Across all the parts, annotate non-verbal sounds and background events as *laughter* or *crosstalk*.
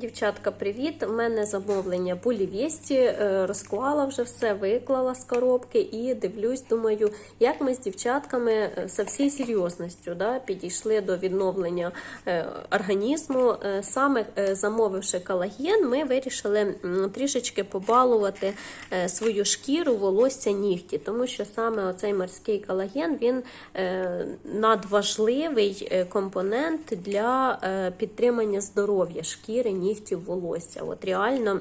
Дівчатка, привіт! У мене замовлення по. Е, Розклала вже все, виклала з коробки і дивлюсь, думаю, як ми з дівчатками е, со всією серйозністю да, підійшли до відновлення е, організму. Е, Саме е, замовивши колаген, ми вирішили трішечки побалувати е, свою шкіру, волосся, нігті, тому що саме оцей морський колаген він е, надважливий е, компонент для е, підтримання здоров'я шкіри, нігтів, волосся. От реально.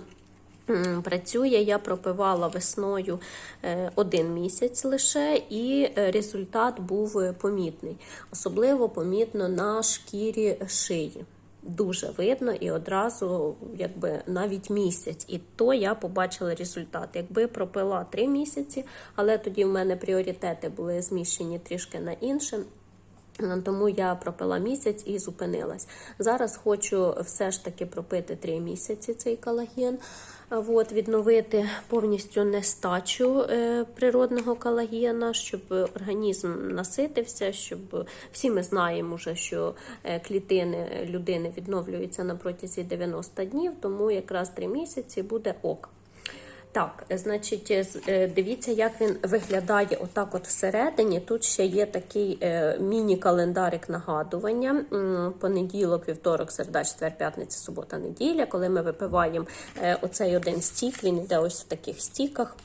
Працює, я пропивала весною е, один місяць лише, і е, результат був е, помітний. Особливо помітно на шкірі шиї. Дуже видно і одразу, якби навіть місяць. І то я побачила результат. Якби пропила три місяці, але тоді в мене пріоритети були зміщені трішки на інше. Тому я пропила місяць і зупинилась. Зараз хочу все ж таки пропити три місяці цей колаген. От, відновити повністю нестачу е, природного колагена, щоб організм наситився, щоб всі ми знаємо, вже, що е, клітини людини відновлюються на протязі 90 днів, тому якраз три місяці буде ок. Так, значить, з- е, дивіться, як він виглядає отак от всередині. Тут ще є такий е, міні-календарик нагадування. Понеділок, вівторок, середа, четвер, п'ятниця, субота, неділя. Коли ми випиваємо е, оцей один стік, він йде ось в таких стіках.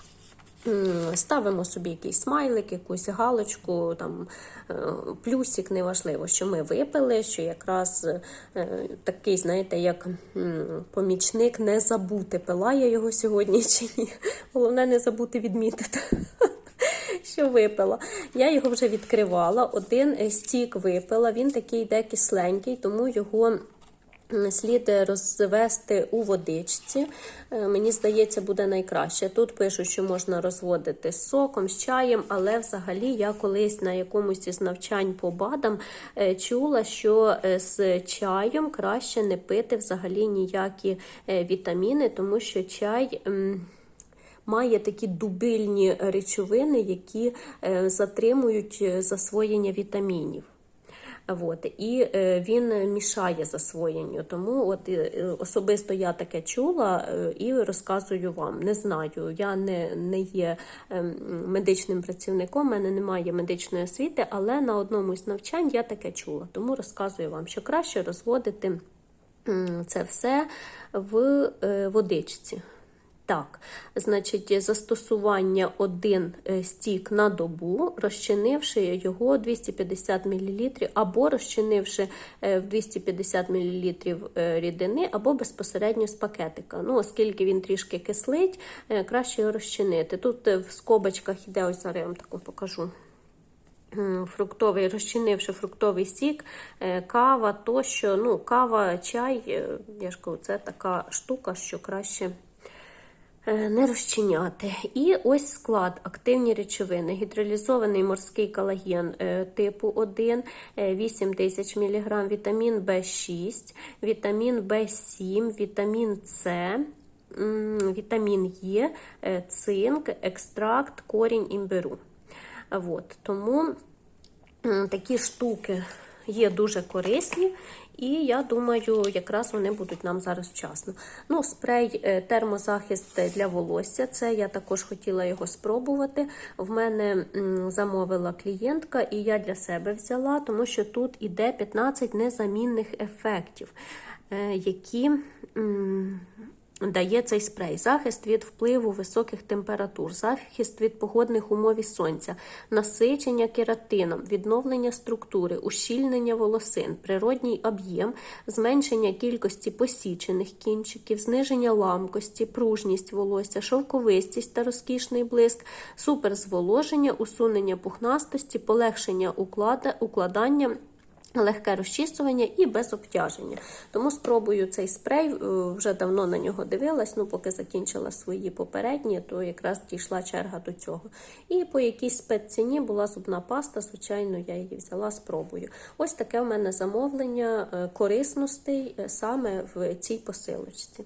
М, Ставимо собі якийсь смайлик, якусь галочку, там е, плюсик, неважливо, що ми випили, що якраз е, такий, знаєте, як помічник не забути, пила я його сьогодні чи ні. Головне не забути відмітити. *laughs* Що випила. Я його вже відкривала. Один е, стік випила. Він такий йде кисленький, тому його слід розвести у водичці. Е, Мені здається, буде найкраще. Тут пишуть, що можна розводити з соком, з чаєм, але взагалі я колись на якомусь із навчань по БАДам е, чула, що е, з чаєм краще не пити взагалі ніякі вітаміни, тому що чай. Має такі дубильні речовини, які затримують засвоєння вітамінів. От, і е, він мішає засвоєнню. Тому от, е, особисто я таке чула е, і розказую вам. Не знаю, я не, не є ем, медичним працівником, в мене немає медичної освіти, але на одному із навчань я таке чула. Тому розказую вам, що краще розводити це все в е, водичці. Так, значить, застосування один е, стік на добу, розчинивши його 250 мл, або розчинивши е, в 250 мл е, рідини, або безпосередньо з пакетика. Ну, оскільки він трішки кислить, краще його розчинити. Тут в скобочках іде, ось зараз я вам таку покажу. Фруктовий, розчинивши фруктовий сік, кава, тощо, ну, кава, чай, я ж кажу, це така штука, що краще не розчиняти. І ось склад активні речовини. Гідролізований морський колаген е, типу 1, е, 8 тисяч мг, вітамін В6, вітамін В7, вітамін С, вітамін Е, е, цинк, екстракт, корінь імбиру. От, тому такі штуки є дуже корисні, і я думаю, якраз вони будуть нам зараз вчасно. Ну, спрей е, термозахист для волосся. Це я також хотіла його спробувати. В мене замовила клієнтка, і я для себе взяла, тому що тут іде 15 незамінних ефектів, е, які. Дає цей спрей захист від впливу високих температур, захист від погодних умов і сонця, насичення кератином, відновлення структури, ущільнення волосин, природній об'єм, зменшення кількості посічених кінчиків, зниження ламкості, пружність волосся, шовковистість та розкішний блиск, суперзволоження, усунення пухнастості, полегшення укладання. Легке розчісування і без обтяження. Тому спробую цей спрей. е, Вже давно на нього дивилась. Ну, поки закінчила свої попередні, то якраз дійшла черга до цього. І по якійсь спецціні була зубна паста. Звичайно, я її взяла, спробую. Ось таке в мене замовлення е, корисностей е, саме в цій посилочці.